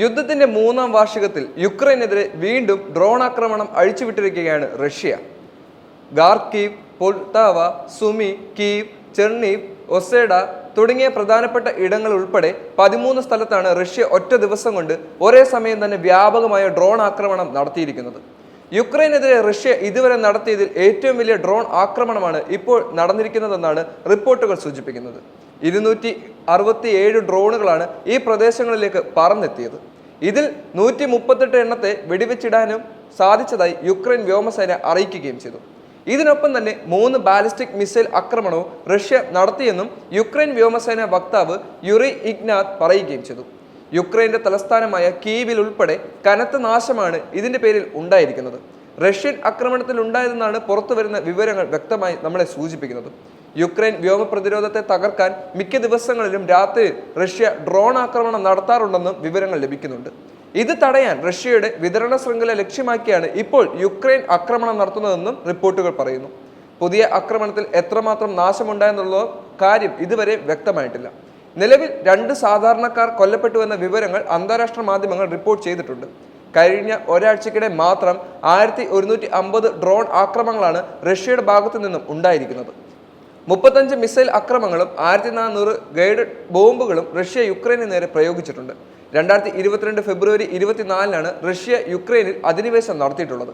യുദ്ധത്തിന്റെ മൂന്നാം വാർഷികത്തിൽ യുക്രൈനെതിരെ വീണ്ടും ഡ്രോൺ ആക്രമണം അഴിച്ചുവിട്ടിരിക്കുകയാണ് Russia. Kharkiv Poltava Sumy Kyiv Chernihiv ഒസേഡ തുടങ്ങിയ പ്രധാനപ്പെട്ട ഇടങ്ങൾ ഉൾപ്പെടെ പതിമൂന്ന് സ്ഥലത്താണ് റഷ്യ ഒറ്റ ദിവസം കൊണ്ട് ഒരേ സമയം തന്നെ വ്യാപകമായ ഡ്രോൺ ആക്രമണം നടത്തിയിരിക്കുന്നത്. യുക്രൈനെതിരെ റഷ്യ ഇതുവരെ നടത്തിയതിൽ ഏറ്റവും വലിയ ഡ്രോൺ ആക്രമണമാണ് ഇപ്പോൾ നടന്നിരിക്കുന്നതെന്നാണ് റിപ്പോർട്ടുകൾ സൂചിപ്പിക്കുന്നത്. ഇരുന്നൂറ്റി അറുപത്തി ഏഴ് ഡ്രോണുകളാണ് ഈ പ്രദേശങ്ങളിലേക്ക് പറന്നെത്തിയത്. ഇതിൽ നൂറ്റി മുപ്പത്തെട്ട് എണ്ണത്തെ വെടിവെച്ചിടാനും സാധിച്ചതായി യുക്രൈൻ വ്യോമസേന അറിയിക്കുകയും ചെയ്തു. ഇതിനൊപ്പം തന്നെ മൂന്ന് ബാലിസ്റ്റിക് മിസൈൽ ആക്രമണവും റഷ്യ നടത്തിയെന്നും യുക്രൈൻ വ്യോമസേന വക്താവ് യുറി ഇഗ്നാത് പറയുകയും ചെയ്തു. യുക്രൈന്റെ തലസ്ഥാനമായ കീവിൽ ഉൾപ്പെടെ കനത്ത നാശമാണ് ഇതിന്റെ പേരിൽ ഉണ്ടായിരിക്കുന്നത്. റഷ്യൻ ആക്രമണത്തിൽ ഉണ്ടായതെന്നാണ് പുറത്തുവരുന്ന വിവരങ്ങൾ വ്യക്തമായി നമ്മളെ സൂചിപ്പിക്കുന്നത്. യുക്രൈൻ വ്യോമ പ്രതിരോധത്തെ തകർക്കാൻ മിക്ക ദിവസങ്ങളിലും രാത്രി റഷ്യ ഡ്രോൺ ആക്രമണം നടത്താറുണ്ടെന്നും വിവരങ്ങൾ ലഭിക്കുന്നുണ്ട്. ഇത് തടയാൻ റഷ്യയുടെ വിതരണ ശൃംഖല ലക്ഷ്യമാക്കിയാണ് ഇപ്പോൾ യുക്രൈൻ ആക്രമണം നടത്തുന്നതെന്നും റിപ്പോർട്ടുകൾ പറയുന്നു. പുതിയ ആക്രമണത്തിൽ എത്രമാത്രം നാശമുണ്ടായെന്നുള്ള കാര്യം ഇതുവരെ വ്യക്തമായിട്ടില്ല. നിലവിൽ രണ്ട് സാധാരണക്കാർ കൊല്ലപ്പെട്ടുവെന്ന വിവരങ്ങൾ അന്താരാഷ്ട്ര മാധ്യമങ്ങൾ റിപ്പോർട്ട് ചെയ്തിട്ടുണ്ട്. കഴിഞ്ഞ ഒരാഴ്ചക്കിടെ മാത്രം ആയിരത്തി ഡ്രോൺ ആക്രമണങ്ങളാണ് റഷ്യയുടെ ഭാഗത്തു നിന്നും ഉണ്ടായിരിക്കുന്നത്. മുപ്പത്തഞ്ച് മിസൈൽ ആക്രമണങ്ങളും ആയിരത്തി നാനൂറ് ഗൈഡഡ് ബോംബുകളും റഷ്യ യുക്രൈന് നേരെ പ്രയോഗിച്ചിട്ടുണ്ട്. രണ്ടായിരത്തി ഇരുപത്തിരണ്ട് ഫെബ്രുവരി ഇരുപത്തിനാലിനാണ് റഷ്യ യുക്രൈനിൽ അധിനിവേശം നടത്തിയിട്ടുള്ളത്.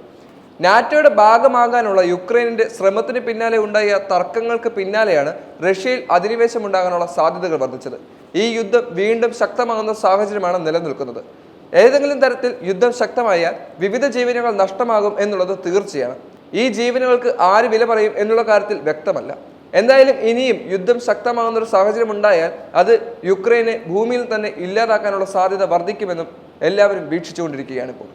നാറ്റോയുടെ ഭാഗമാകാനുള്ള യുക്രൈനിന്റെ ശ്രമത്തിന് പിന്നാലെ ഉണ്ടായ തർക്കങ്ങൾക്ക് പിന്നാലെയാണ് റഷ്യയിൽ അധിനിവേശം ഉണ്ടാകാനുള്ള സാധ്യതകൾ വർദ്ധിച്ചത്. ഈ യുദ്ധം വീണ്ടും ശക്തമാകുന്ന സാഹചര്യമാണ് നിലനിൽക്കുന്നത്. ഏതെങ്കിലും തരത്തിൽ യുദ്ധം ശക്തമായാൽ വിവിധ ജീവനുകൾ നഷ്ടമാകും എന്നുള്ളത് തീർച്ചയാണ്. ഈ ജീവനുകൾക്ക് ആര് വില പറയും എന്നുള്ള കാര്യത്തിൽ വ്യക്തമല്ല. എന്തായാലും ഇനിയും യുദ്ധം ശക്തമാകുന്ന ഒരു സാഹചര്യം ഉണ്ടായാൽ അത് യുക്രൈനെ ഭൂമിയിൽ തന്നെ ഇല്ലാതാക്കാനുള്ള സാധ്യത വർദ്ധിക്കുമെന്നും എല്ലാവരും വീക്ഷിച്ചുകൊണ്ടിരിക്കുകയാണ് ഇപ്പോൾ.